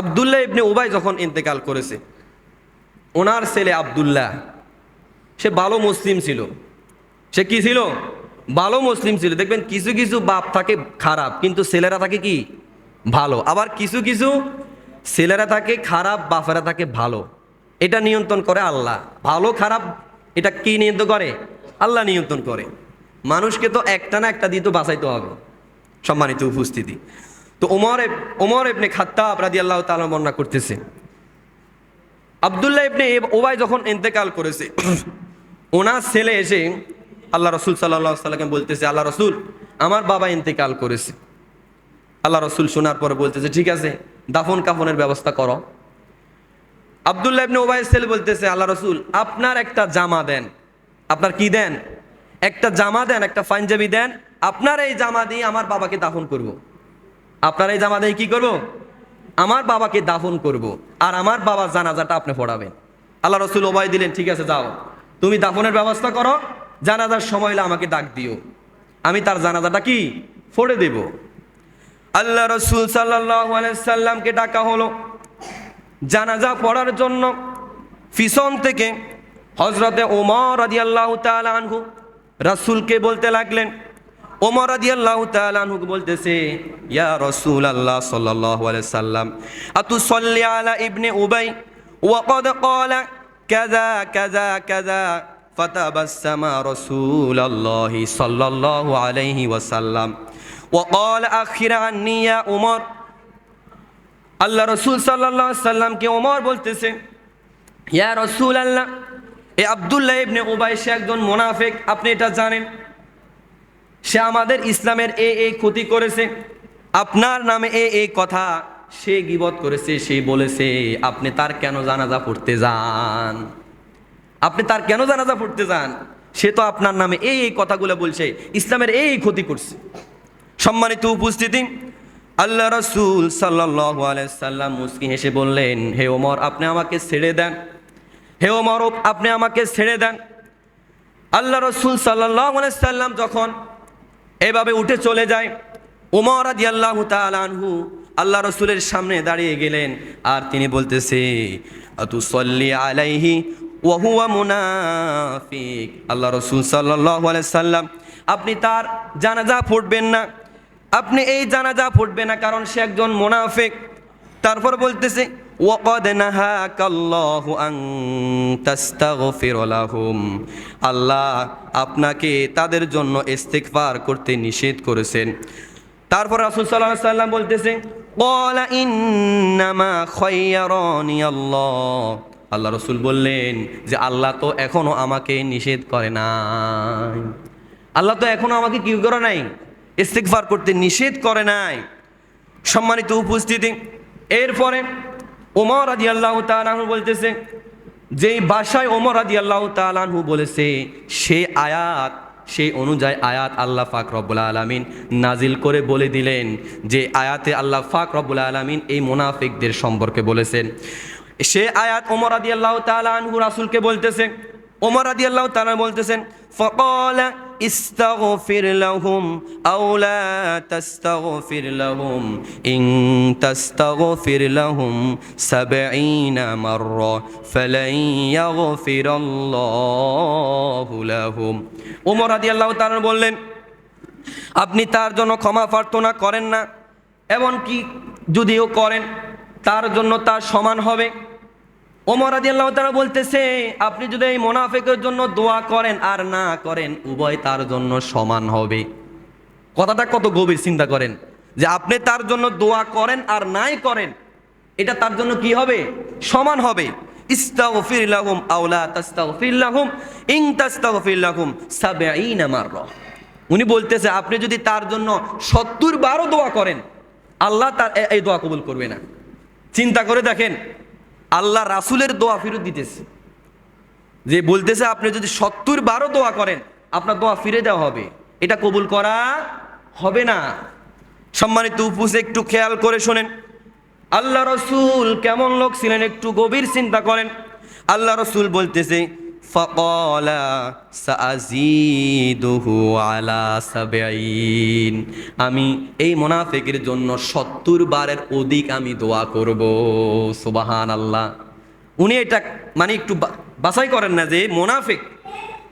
আবদুল্লাহ ইবনে উবাই যখন ইন্তেকাল করেছে, ওনার ছেলে আবদুল্লাহ, সে ভালো মুসলিম ছিল। সে কি ছিল? ভালো মুসলিম ছিল। দেখবেন কিছু কিছু বাপ থাকে খারাপ, কিন্তু ছেলেরা থাকে কি? ভালো। আবার কিছু কিছু ছেলেরা থাকে খারাপ, বাপেরা থাকে ভালো। এটা নিয়ন্ত্রণ করে আল্লাহ। ভালো, খারাপ, এটা কি নিয়ন্ত্রণ করে? আল্লাহ নিয়ন্ত্রণ করে। মানুষকে তো একটা না একটা দিয়ে তো বাঁচাইতে হবে। সম্মানিত উপস্থিতি। তো ওমর ওমর এবনে খাত্তাব রাদি আল্লাহ তালা বর্ণনা করতেছে। আবদুল্লাহ ইবনে ওবাই যখন ইন্তেকাল করেছে ওনার ছেলে এসে আল্লাহ রসুল সাল্লাহ সাল্লামকে বলতেছে, আল্লাহ রসুল, আমার বাবা ইন্তেকাল করেছে। আল্লাহ রসুল শোনার পরে বলতেছে, ঠিক আছে, দাফন কাফনের ব্যবস্থা করো। আবদুল্লাহ ইবনে ওবাইয়ের ছেলে বলতেছে, আল্লাহ রসুল, আপনার একটা জামা দেন। আপনার কি দেন? একটা জামা দেন, একটা পাঞ্জাবি দেন। আপনার এই জামা দিয়ে আমার বাবাকে দাফন করব। আপনার এই জামা দিয়ে কি করব? আমার বাবাকে দাফন করব। আর আমার বাবার জানাজাটা আপনি পড়াবেন। আল্লাহ রসুল ওবাই দিলেন, ঠিক আছে, যাও। তুমি দাফনের ব্যবস্থা করো, জানাজার সময় হলে আমাকে ডাক দিও। আমি তার জানাজাটা কি? ফোড়ে দেব। আল্লাহ রসুল সাল্লামকে ডাকা হলো। জানাজা পড়ার জন্য পিছন থেকে হজরতে ওমর রাজি আল্লাহ আনহু রাসুলকে বলতে লাগলেন ওমর রাজি আল্লাহ আনহুকে বলতেছে ইয়া রসুল আল্লাহ সাল্লাহ সাল্লাম আতু সল্লি আলা ইবনে উবাই ওয়াকদ قال كذا كذا كذا فتبسم رسول الله صلى الله عليه وسلم وقال أخر عني يا عمر আল্লাহ রসুল সাল্লাহ সাল্লামকে ওমর বলতেছে ইয়া রসুল আল্লাহ এ আবদুল্লাহ ইবনে উবাই সে একজন মোনাফেক আপনি এটা জানেন সে আমাদের ইসলামের এ এই ক্ষতি করেছে। আপনার নামে এ এই কথা, সে গিবত করেছে, সে বলেছে, আপনি তার কেন জানাজা পড়তে যান? আপনি তার কেন জানাজা পড়তে যান? সে তো আপনার নামে এই এই কথাগুলো বলছে, ইসলামের এই ক্ষতি করছে। সম্মানিত উপস্থিতি, আল্লাহ রসুল সাল্লাহ মুসকি হেসে বললেন, হে ওমর, আপনি আমাকে ছেড়ে দেন। হে ওমর, আপনি আমাকে ছেড়ে দেন। আল্লাহ রসুল সাল্লাহ সাল্লাম যখন এভাবে উঠে চলে যায়। ওমর আদি আল্লাহ তালহু আল্লাহ রসুলের সামনে দাঁড়িয়ে গেলেন আর তিনি বলতেছে আতু সল্লি আলাইহি ওয়াহুয়া মুনাফিক। আল্লাহ রসুল সাল্লাহ সাল্লাম, আপনি তার জানাজা ফুটবেন না। আপনি এই জানাজা ফুটবে না কারণ সে একজন মোনাফেক। তারপর বলতেছে ওয়াকাদ নাহাকাল্লাহু আন তাস্তাগফির লাহুম আল্লাহ আপনাকে তাদের জন্য ইস্তিগফার করতে নিষেধ করেছেন। তারপর রাসূল সাল্লাল্লাহু আলাইহি সাল্লাম বলতেছে, ক্বালা ইন্নামা খায়্যারানি আল্লাহ। আল্লাহ রসুল বললেন যে, আল্লাহ তো এখনও আমাকে নিষেধ করে নাই। আল্লাহ তো এখনও আমাকে কি করে নাই? ইস্তিগফার করতে নিষেধ করে নাই। সম্মানিত উপস্থিতি, এরপরে ওমর আদি আল্লাহ তালাহু বলতেছে, যেই বাসায় ওমর আদি আল্লাহ তালাহু বলেছে সে আয়াত, সেই অনুযায়ী আয়াত আল্লাহ ফাক রব্বুল আলমিন নাজিল করে বলে দিলেন যে আয়াতে আল্লাহ ফাক রব্বুল আলমিন এই মোনাফিকদের সম্পর্কে বলেছেন। সে আয়াত ওমর আদি আল্লাহ তালাহু রাসুলকে বলতেছে, ওমর আদি আল্লাহ তালা বলতেছেন, ফকল ইস্তাগফির লাহুম আও লা তাস্তাগফির লাহুম ইন তাস্তাগফির লাহুম 70 মাররা ফালান ইয়াগফিরাল্লাহু লাহুম। ওমর রাদিয়াল্লাহু তাআলা বললেন, আপনি তার জন্য ক্ষমা প্রার্থনা করেন না, এমনকি যদিও করেন, তার জন্য তার সমান হবে। ওমর আল্লাহ তারা বলতেছে, আপনি যদি এই মোনাফেকের জন্য দোয়া করেন আর না করেন, উভয় তার জন্য সমান হবে। কথাটা কত গভীর চিন্তা করেন, যে আপনি তার জন্য দোয়া করেন আর নাই করেন, এটা তার জন্য কি হবে? সমান হবে। আওলা লাহুম উনি বলতেছে, আপনি যদি তার জন্য সত্তর বারও দোয়া করেন, আল্লাহ তার এই দোয়া কবুল করবে না। চিন্তা করে দেখেন আল্লাহ রাসুলের দোয়া ফেরত দিতেছে। যে বলতেছে, আপনি যদি সত্তর বারো দোয়া করেন, আপনার দোয়া ফিরে দেওয়া হবে। এটা কবুল করা হবে না। সম্মানিত উপুস একটু খেয়াল করে শোনেন। আল্লাহ রসুল কেমন লোক ছিলেন, একটু গভীর চিন্তা করেন। আল্লাহ রসুল বলতেছে فقال سأزيده على سبعين আমি এই মোনাফেকের জন্য সত্তর বারের অধিক আমি দোয়া করব সুবাহান আল্লাহ উনি এটা মানে একটু বা- বাছাই করেন না যে মোনাফেক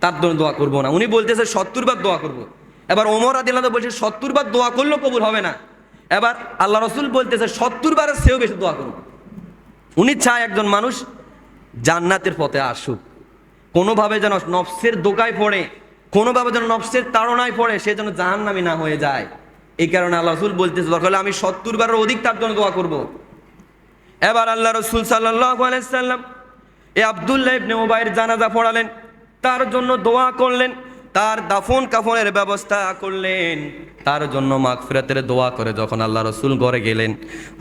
তার জন্য দোয়া করব না উনি বলতেছে সত্তর বার দোয়া করব এবার ওমর আদিল্লাহ বলছে সত্তর বার দোয়া করলেও কবুল হবে না এবার আল্লাহ রসুল বলতেছে সত্তর বারের সেও বেশি দোয়া করব উনি চায় একজন মানুষ জান্নাতের পথে আসুক কোনোভাবে যেন নফসের দোকায় পড়ে, কোনোভাবে যেন নফসের তাড়নায় পড়ে, সে যেন জাহান্নামি না হয়ে যায়। এই কারণে আল্লাহ রসুল বলতেছে দরকার আমি সত্তর বারের অধিক তার জন্য দোয়া করব। এবার আল্লাহ রসুল আলাইসাল্লাম এ আবদুল্লাহ ইবনে ওবাইয়ের জানাজা পড়ালেন, তার জন্য দোয়া করলেন, তার দাফন কাফনের ব্যবস্থা করলেন, তার জন্য মাগফিরাতের দোয়া করে যখন আল্লাহ রসুল ঘরে গেলেন,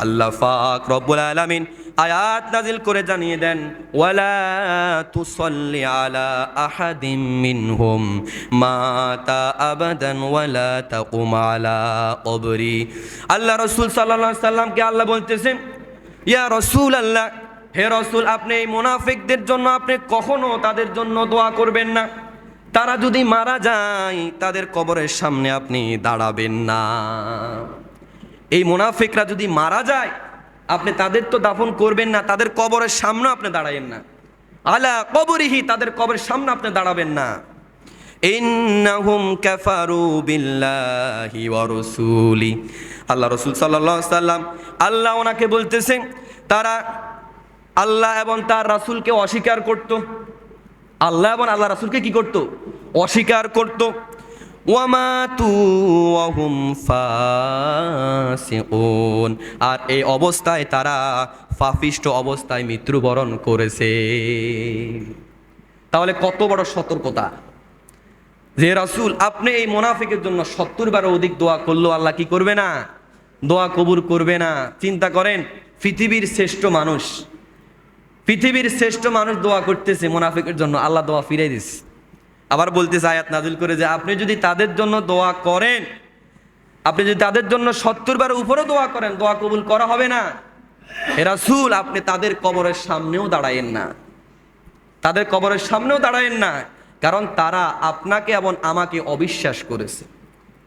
আল্লাহ ফাক রব্বুল আলামিন আয়াত নাজিল করে জানিয়ে দেন, ওয়ালা তুসল্লি আলা আহাদিম মিনহুম মাতা আবাদান ওয়ালা তাকুম আলা কবরি। আল্লাহ রসুল সাল্লাল্লাহু সাল্লামকে আল্লাহ বলতেছেন ইয়া রসুল আল্লাহ হে রসুল, আপনি এই মোনাফিকদের জন্য আপনি কখনো তাদের জন্য দোয়া করবেন না। তারা যদি মারা যায়, তাদের কবরের সামনে আপনি দাঁড়াবেন না। এই মোনাফিকরা যদি মারা যায় আপনি তাদের তো দাফন করবেন না, তাদের কবরের সামনে আপনি দাঁড়াবেন না। আলা কবরিহি, তাদের কবরের সামনে আপনি দাঁড়াবেন না। ইন্নাহুম কাফারু বিল্লাহি ওয়া রাসূলি। আল্লাহ রাসূল সাল্লাল্লাহু আলাইহি সাল্লাম আল্লাহ ওনাকে বলতেছেন তারা আল্লাহ এবং তার রাসূলকে অস্বীকার করত। আল্লাহ এবং আল্লাহ রাসূলকে কি করত? অস্বীকার করত। ওয়ামাতু ওয়াহুম ফাসিকুন আর এই অবস্থায় তারা ফাফিষ্ট অবস্থায় মৃত্যুবরণ করেছে। তাহলে কত বড় সতর্কতা? যে রাসুল, আপনি এই মোনাফিকের জন্য সত্তর বার অধিক দোয়া করল আল্লাহ কি করবে না? দোয়া কবুর করবে না। চিন্তা করেন, পৃথিবীর শ্রেষ্ঠ মানুষ, পৃথিবীর শ্রেষ্ঠ মানুষ দোয়া করতেছে মোনাফিকের জন্য, আল্লাহ দোয়া ফিরে দিস আবার বলতেছে আয়াত নাজিল করে যে, আপনি যদি তাদের জন্য দোয়া করেন আপনি যদি তাদের জন্য সত্তর বার উপরেও দোয়া করেন, দোয়া কবুল করা হবে না। রাসূল, আপনি তাদের কবরের সামনেও দাঁড়ায়েন না। তাদের কবরের সামনেও দাঁড়ায়েন না, কারণ তারা আপনাকে এবং আমাকে অবিশ্বাস করেছে।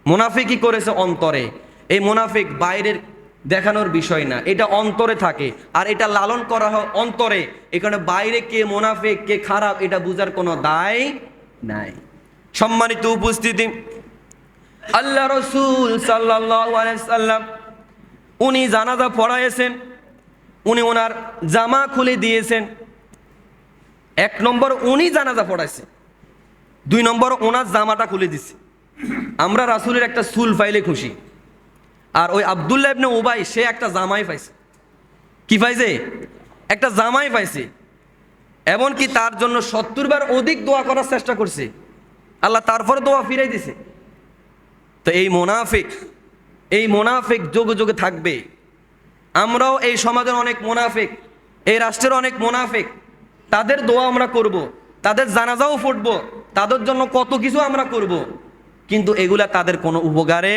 মুনাফিকই করেছে? অন্তরে। এই মুনাফিক বাইরের দেখানোর বিষয় না, এটা অন্তরে থাকে। আর এটা লালন করা হয় অন্তরে। এখানে বাইরে কে মুনাফিক, কে খারাপ, এটা বুঝার কোনো দায় নাই। সম্মানিত উপস্থিতি আল্লাহ রসুল সাল্লাম, উনি জানাজা পড়াইছেন উনি ওনার জামা খুলে দিয়েছেন। এক নম্বর উনি জানাজা পড়াইছে, দুই নম্বর ওনার জামাটা খুলে দিছে। আমরা রাসুলের একটা সুল ফাইলে খুশি, আর ওই আবদুল্লাহ ইবনে উবাই, সে একটা জামাই পাইছে। কি পাইছে? একটা জামাই পাইছে, এমনকি তার জন্য সত্তর বার অধিক দোয়া করার চেষ্টা করছে। আল্লাহ তারপরে দোয়া ফিরাই দিছে। তো এই মোনাফিক এই মোনাফিক যোগে যোগে থাকবে। আমরাও এই সমাজের অনেক মোনাফিক, এই রাষ্ট্রের অনেক মোনাফিক। তাদের দোয়া আমরা করব। তাদের জানাজাও ফুটব, তাদের জন্য কত কিছু আমরা করব। কিন্তু এগুলা তাদের কোনো উপকারে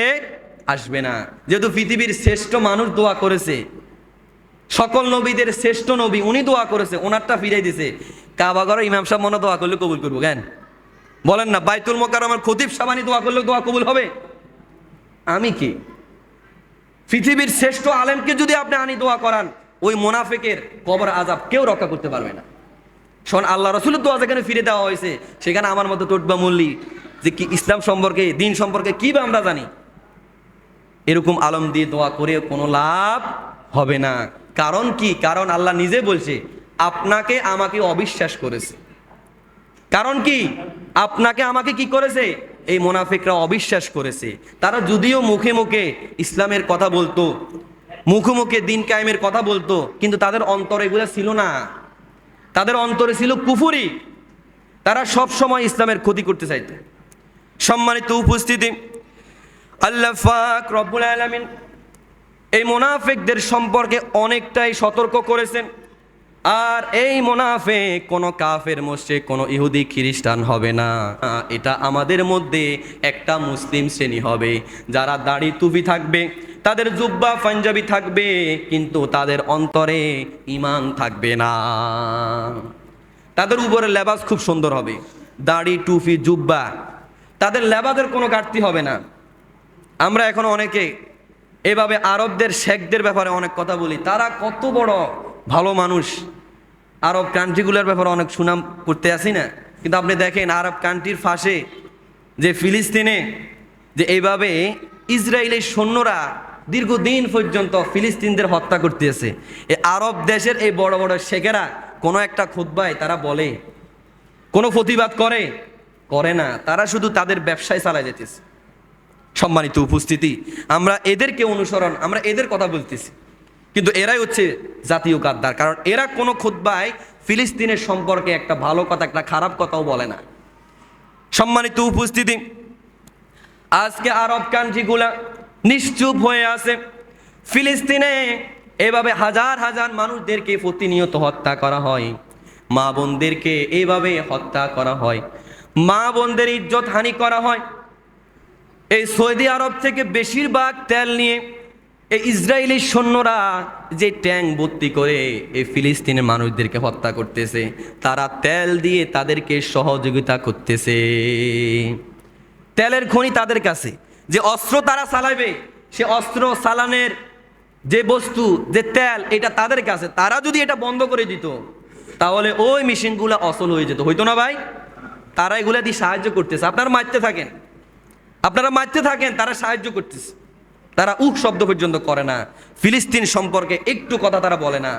আসবে না। যেহেতু পৃথিবীর শ্রেষ্ঠ মানুষ দোয়া করেছে, সকল নবীদের শ্রেষ্ঠ নবী উনি দোয়া করেছে, ওনারটা ফিরাই দিছে। কাবাগর ইমাম সাহেব মনে দোয়া করলে কবুল করব জ্ঞান বলেন না, বাইতুল মোকার আমার খতিব সাবানি দোয়া করলে দোয়া কবুল হবে? আমি কি? পৃথিবীর শ্রেষ্ঠ আলেমকে যদি আপনি আনি দোয়া করান, ওই মোনাফেকের কবর আজাব কেউ রক্ষা করতে পারবে না। শোন, আল্লাহ রসুলের দোয়া যেখানে ফিরে দেওয়া হয়েছে, সেখানে আমার মতো টোটবা মল্লি যে কি ইসলাম সম্পর্কে, দিন সম্পর্কে কি বা আমরা জানি? এরকম আলম দিয়ে দোয়া করে কোনো লাভ হবে না। কারণ কি? কারণ আল্লাহ নিজে বলছে, আপনাকে আমাকে অবিশ্বাস করেছে। কারণ কি? আপনাকে আমাকে কি করেছে? এই মোনাফিকরা অবিশ্বাস করেছে। তারা যদিও মুখে মুখে ইসলামের কথা বলতো, মুখে মুখে দিন কায়েমের কথা বলতো, কিন্তু তাদের অন্তরে এগুলো ছিল না। তাদের অন্তরে ছিল কুফুরি। তারা সব সময় ইসলামের ক্ষতি করতে চাইত। সম্মানিত উপস্থিতি, আল্লাহ ফাক রব্বুল আলামিন এই মোনাফেকদের সম্পর্কে অনেকটাই সতর্ক করেছেন। আর এই মোনাফে কোনো কাফের মোশে কোনো ইহুদি খ্রিস্টান হবে না। এটা আমাদের মধ্যে একটা মুসলিম শ্রেণি হবে। যারা দাড়ি টুপি থাকবে, তাদের জুব্বা পাঞ্জাবি থাকবে, কিন্তু তাদের অন্তরে ইমান থাকবে না। তাদের উপরে লেবাস খুব সুন্দর হবে। দাড়ি, টুপি, জুব্বা, তাদের লেবাসের কোনো ঘাটতি হবে না। আমরা এখন অনেকে এভাবে আরবদের শেখদের ব্যাপারে অনেক কথা বলি। তারা কত বড় ভালো মানুষ। আরব কান্ট্রিগুলোর ব্যাপারে অনেক সুনাম করতে আসি না। কিন্তু আপনি দেখেন, আরব কান্ট্রির ফাঁসে যে ফিলিস্তিনে যে এইভাবে ইসরায়েলের সৈন্যরা দীর্ঘদিন পর্যন্ত ফিলিস্তিনদের হত্যা করতেছে এই আরব দেশের এই বড় বড় শেখেরা কোনো একটা খুদ্বায় তারা বলে, কোনো প্রতিবাদ করে করে না। তারা শুধু তাদের ব্যবসায় চালায় যেতেছে। সম্মানিত উপস্থিতি, আমরা এদেরকে অনুসরণ, আমরা এদের কথা বলতেছি। কিন্তু এরাই হচ্ছে জাতীয় গাদ্দার। কারণ এরা কোনো খুদ্বায় ফিলিস্তিনের সম্পর্কে একটা ভালো কথা, একটা খারাপ কথাও বলে না। সম্মানিত উপস্থিতি, আজকে আরব কান্ট্রিগুলা নিশ্চুপ হয়ে আছে। ফিলিস্তিনে এভাবে হাজার হাজার মানুষদেরকে প্রতিনিয়ত হত্যা করা হয়। মা বোনদেরকে এইভাবে হত্যা করা হয়। মা বোনদের ইজ্জত হানি করা হয়। এই সৌদি আরব থেকে বেশিরভাগ তেল নিয়ে এই ইসরায়েলি সৈন্যরা যে ট্যাঙ্ক ভর্তি করে এই ফিলিস্তিনের মানুষদেরকে হত্যা করতেছে, তারা তেল দিয়ে তাদেরকে সহযোগিতা করতেছে। তেলের খনি তাদের কাছে, যে অস্ত্র তারা চালাবে, সে অস্ত্র চালানের যে বস্তু, যে তেল, এটা তাদের কাছে, তারা যদি এটা বন্ধ করে দিত, তাহলে ওই মেশিনগুলো অসল হয়ে যেত। হইতো না ভাই? তারা এগুলা দিয়ে সাহায্য করতেছে। আপনারা মারতে থাকেন। আপনারা মারতে থাকেন, তারা সাহায্য করতেছে। তারা উক শব্দ পর্যন্ত করে না। ফিলিস্তিন সম্পর্কে একটু কথা তারা বলে না।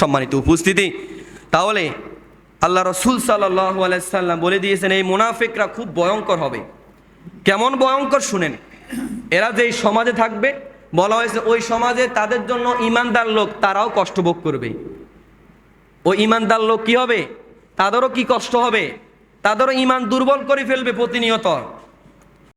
সম্মানিত উপস্থিতি, তাহলে আল্লাহ রসুল সাল্লাহ আলাইসাল্লাম বলে দিয়েছেন, এই মুনাফিকরা খুব ভয়ঙ্কর হবে। কেমন ভয়ঙ্কর শুনেন, এরা যেই সমাজে থাকবে, বলা হয়েছে ওই সমাজে তাদের জন্য ইমানদার লোক তারাও কষ্ট ভোগ করবে। ওই ইমানদার লোক কি হবে? তাদেরও কি কষ্ট হবে? তাদেরও ইমান দুর্বল করে ফেলবে প্রতিনিয়ত।